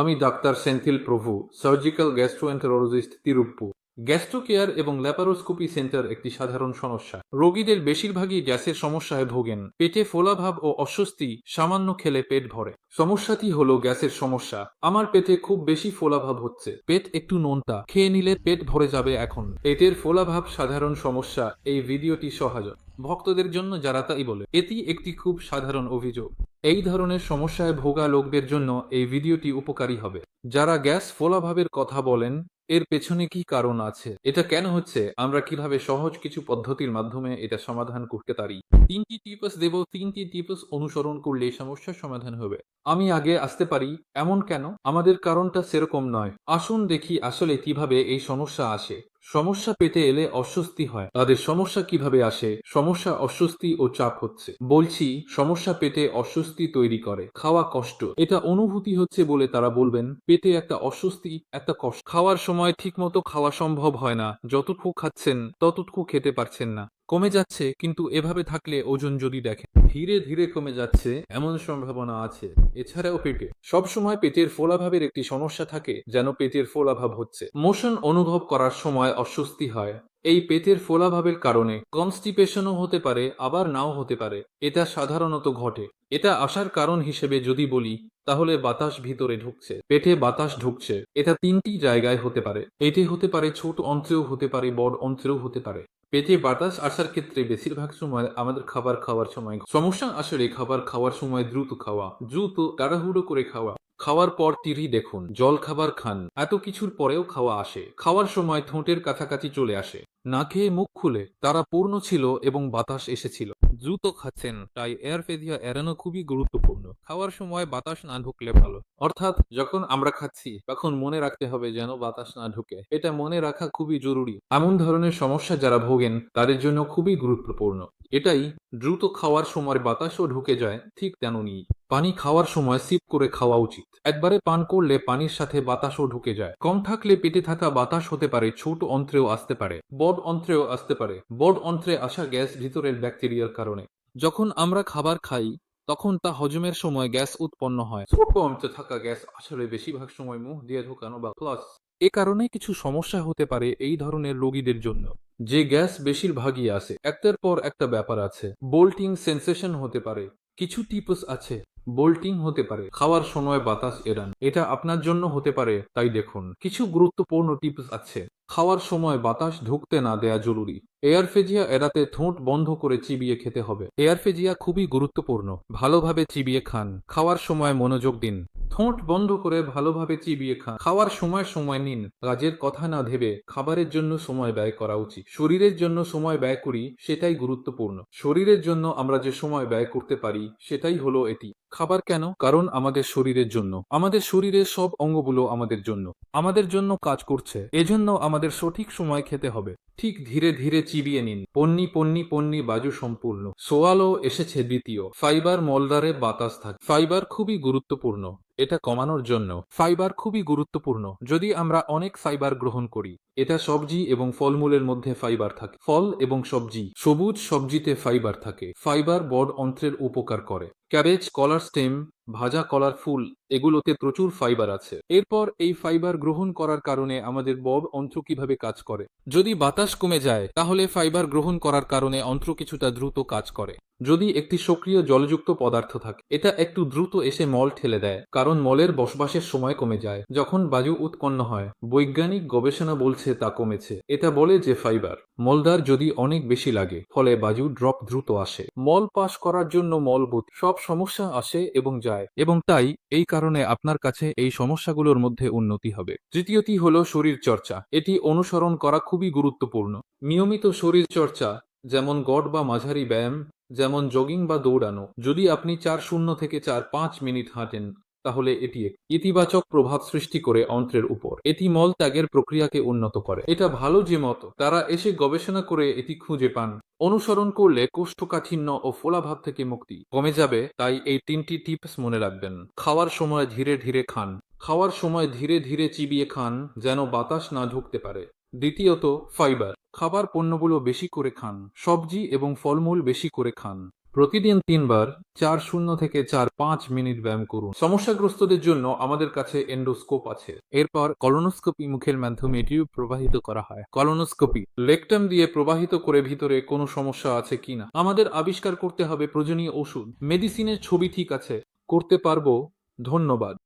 আমি doctor Senthil Prabhu, surgical gastroenterologist Tiruppur gastro care এবং laparoscopy centre একটি সাধারণ সমস্যা। রোগীদের বেশিরভাগই গ্যাসের সমস্যায় ভোগেন। পেটে ফোলাভাব ও অস্বস্তি সামান্য খেলে পেট ভরে। সমস্যাটি হলো গ্যাসের সমস্যা। আমার পেটে খুব বেশি ফোলাভাব হচ্ছে। পেট একটু নোনতা। খেয়ে নিলে পেট ভরে যাবে এখন। পেটের ফোলাভাব সাধারণ সমস্যা। এই ভিডিওটি সহায়ক ভক্তদের জন্য যারা তাই বলে, এটি একটি খুব সাধারণ অভিযোগ। এই ধরনের সমস্যায় ভোগা লোকদের জন্য এই ভিডিওটি উপকারী হবে। যারা গ্যাস ফোলাভাবের কথা বলেন, এর পেছনে কি কারণ আছে? এটা কেন হচ্ছে? আমরা কীভাবে সহজ কিছু পদ্ধতির মাধ্যমে এটা সমাধান করতে পারি? তিনটি টিপস দেব, তিনটি টিপস অনুসরণ করলে সমস্যার সমাধান হবে। আমি আগে আসতে পারি, এমন কেন? আমাদের কারণটা সেরকম নয়। আসুন দেখি আসলে কীভাবে এই সমস্যা আসে। সমস্যা পেতে এলে অস্বস্তি হয়। তাদের সমস্যা কীভাবে আসে? সমস্যা অস্বস্তি ও চাপ হচ্ছে। বলছি, সমস্যা পেতে অস্বস্তি তৈরি করে। খাওয়া কষ্ট। এটা অনুভূতি হচ্ছে বলে তারা বলবেন পেটে একটা অস্বস্তি, একটা কষ্ট। খাওয়ার সময় ঠিকমতো খাওয়া সম্ভব হয় না। যতটুকু খাচ্ছেন, ততটুকু খেতে পারছেন না। কমে যাচ্ছে, কিন্তু এভাবে থাকলে ওজন যদি দেখেন, ধীরে ধীরে কমে যাচ্ছে, এমন সম্ভাবনা আছে। এছাড়াও পেটে, সবসময় পেটের ফোলাভাবের একটি সমস্যা থাকে, যেন পেটের ফোলাভাব হচ্ছে। মোশন অনুভব করার সময় অস্বস্তি হয়। এই পেটের ফোলাভাবের কারণে কনস্টিপেশনও হতে পারে, আবার নাও হতে পারে। এটা সাধারণত ঘটে। এটা আসার কারণ হিসেবে যদি বলি, তাহলে বাতাস ভিতরে ঢুকছে। পেটে বাতাস ঢুকছে। এটা তিনটি জায়গায় হতে পারে। এটি হতে পারে ছোট অন্ত্রেও হতে পারে, বড় অন্ত্রেও হতে পারে। পেটে বাতাস আসার ক্ষেত্রে বেশিরভাগ সময় আমাদের খাবার খাওয়ার সময় সমস্যা আসলে খাবার খাওয়ার সময় দ্রুত খাওয়া, দ্রুত তাড়াহুড়ো করে খাওয়া। খাওয়ার পর টিভি দেখুন, জল খাবার খান, এত কিছুর পরেও খাওয়া আসে। খাওয়ার সময় ঠোঁটের কাছাকাছি চলে আসে। না খেয়ে মুখ খুলে, তারা পূর্ণ ছিল এবং বাতাস এসেছিল। দ্রুত খাচ্ছেন, তাই এয়ার ফেজিয়া এড়ানো খুবই গুরুত্বপূর্ণ। খাওয়ার সময় বাতাস না ঢুকলে ভালো। অর্থাৎ, যখন আমরা খাচ্ছি, তখন মনে রাখতে হবে যেন বাতাস না ঢুকে। এটা মনে রাখা খুবই জরুরি। এমন ধরনের সমস্যা যারা ভোগেন, তাদের জন্য খুবই গুরুত্বপূর্ণ। এটাই দ্রুত খাওয়ার সময় বাতাসও ঢুকে যায়, ঠিক তেমনই। পানি খাওয়ার সময় সিপ করে খাওয়া উচিত। একবারে পান করলে পানির সাথে বাতাসও ঢুকে যায়। কম থাকলে পেটে থাকা বাতাস হতে পারে, ছোট অন্ত্রেও আসতে পারে, বড অন্ত্রেও আসতে পারে। বড অন্ত্রে আসা গ্যাস ভিতরের ব্যাকটেরিয়ার কারণে। যখন আমরা খাবার খাই, তখন তা হজমের সময় গ্যাস উৎপন্ন হয়। ছোট অন্ত্রে থাকা গ্যাস আসলে বেশিরভাগ সময় মুখ দিয়ে ঢোকানো বা প্লাস এ কারণে কিছু সমস্যা হতে পারে এই ধরনের রোগীদের জন্য। যে গ্যাস বেশিরভাগই আসে একটার পর একটা ব্যাপার আছে। বোল্টিং সেন্সেশন হতে পারে, কিছু টিপস আছে, বোল্টিং হতে পারে, খাওয়ার সময় বাতাস এড়ান, এটা আপনার জন্য হতে পারে, তাই দেখুন। কিছু গুরুত্বপূর্ণ টিপস আছে। খাওয়ার সময় বাতাস ঢুকতে না দেয়া জরুরি। এয়ারফেজিয়া এড়াতে ঠোঁট বন্ধ করে চিবিয়ে খেতে হবে। এয়ারফেজিয়া খুবই গুরুত্বপূর্ণ। ভালোভাবে চিবিয়ে খান। খাওয়ার সময় মনোযোগ দিন। ঠোঁট বন্ধ করে ভালোভাবে চিবিয়ে খান। খাওয়ার সময় সময় নিন। কাজের কথা না ভেবে খাবারের জন্য সময় ব্যয় করা উচিত। শরীরের জন্য সময় ব্যয় করি, সেটাই গুরুত্বপূর্ণ। শরীরের জন্য আমরা যে সময় ব্যয় করতে পারি, সেটাই হলো এটি। খাবার কেন? কারণ আমাদের শরীরের জন্য। আমাদের শরীরের সব অঙ্গগুলো আমাদের জন্য। আমাদের জন্য কাজ করছে। এজন্য আমাদের সঠিক সময় খেতে হবে। ঠিক ধীরে ধীরে চিবিয়ে নিন। পন্নি পন্নি পন্নি বাজু সম্পূর্ণ। সোয়ালও এসেছে দ্বিতীয়। ফাইবার মলদারে বাতাস থাকে। ফাইবার খুবই গুরুত্বপূর্ণ। এটা কমানোর জন্য। ফাইবার খুবই গুরুত্বপূর্ণ। যদি আমরা অনেক ফাইবার গ্রহণ করি এটা সবজি এবং ফলমূলের মধ্যে ফাইবার থাকে। ফল এবং সবজি, সবুজ সবজিতে ফাইবার থাকে। ফাইবার বড অন্ত্রের উপকার করে। ক্যাবেজ, কলার স্টেম, ভাজা কলার ফুল, এগুলোতে প্রচুর ফাইবার আছে। এরপর এই ফাইবার গ্রহণ করার কারণে আমাদের বব অন্ত্র কীভাবে কাজ করে? যদি বাতাস কমে যায়, তাহলে ফাইবার গ্রহণ করার কারণে অন্ত্র কিছুটা দ্রুত কাজ করে। যদি একটি সক্রিয় জলযুক্ত পদার্থ থাকে, এটা একটু দ্রুত এসে মল ঠেলে দেয়, কারণ মলের বসবাসের সময় কমে যায়। যখন বায়ু উৎপন্ন হয়, বৈজ্ঞানিক গবেষণা বলছে তা কমেছে। এটা বলে যে ফাইবার, মলদার যদি অনেক বেশি লাগে, ফলে বায়ু ড্রপ দ্রুত আসে। মল পাস করার জন্য মল বুথ সব সমস্যা আসে এবং যায়। এবং তাই, এই কারণে আপনার কাছে এই সমস্যাগুলোর মধ্যে উন্নতি হবে। তৃতীয়টি হলো শরীর চর্চা। এটি অনুসরণ করা খুবই গুরুত্বপূর্ণ। নিয়মিত শরীর চর্চা, যেমন গড় বা মাঝারি ব্যায়াম, যেমন জগিং বা দৌড়ানো। যদি আপনি চার শূন্য থেকে চার পাঁচ মিনিট হাঁটেন তাহলে এটি এক ইতিবাচক প্রভাব সৃষ্টি করে অন্ত্রের উপর। এটি মল ত্যাগের প্রক্রিয়াকে উন্নত করে। এটা ভালো যে মতো, তারা এসে গবেষণা করে এটি খুঁজে পান। অনুসরণ করলে কোষ্ঠকাঠিন্য ও ফোলাভাব থেকে মুক্তি কমে যাবে, তাই এই তিনটি টিপস মনে রাখবেন। খাওয়ার সময় ধীরে ধীরে খান। খাওয়ার সময় ধীরে ধীরে চিবিয়ে খান, যেন বাতাস না ঢুকতে পারে। দ্বিতীয়ত, ফাইবার। খাবার পণ্যগুলো বেশি করে খান, সবজি এবং ফলমূল বেশি করে খান। প্রতিদিন তিনবার চার শূন্য থেকে চার পাঁচ মিনিট ব্যায়াম করুন। সমস্যাগ্রস্তদের জন্য আমাদের কাছে এন্ডোস্কোপ আছে। এরপর কলোনোস্কোপি মুখের মাধ্যমে টিউব প্রবাহিত করা হয়। কলোনোস্কোপি, লেকটাম দিয়ে প্রবাহিত করে ভিতরে কোনো সমস্যা আছে কিনা আমাদের আবিষ্কার করতে হবে প্রয়োজনীয় ওষুধ। মেডিসিনের ছবি ঠিক আছে। করতে পারব। ধন্যবাদ।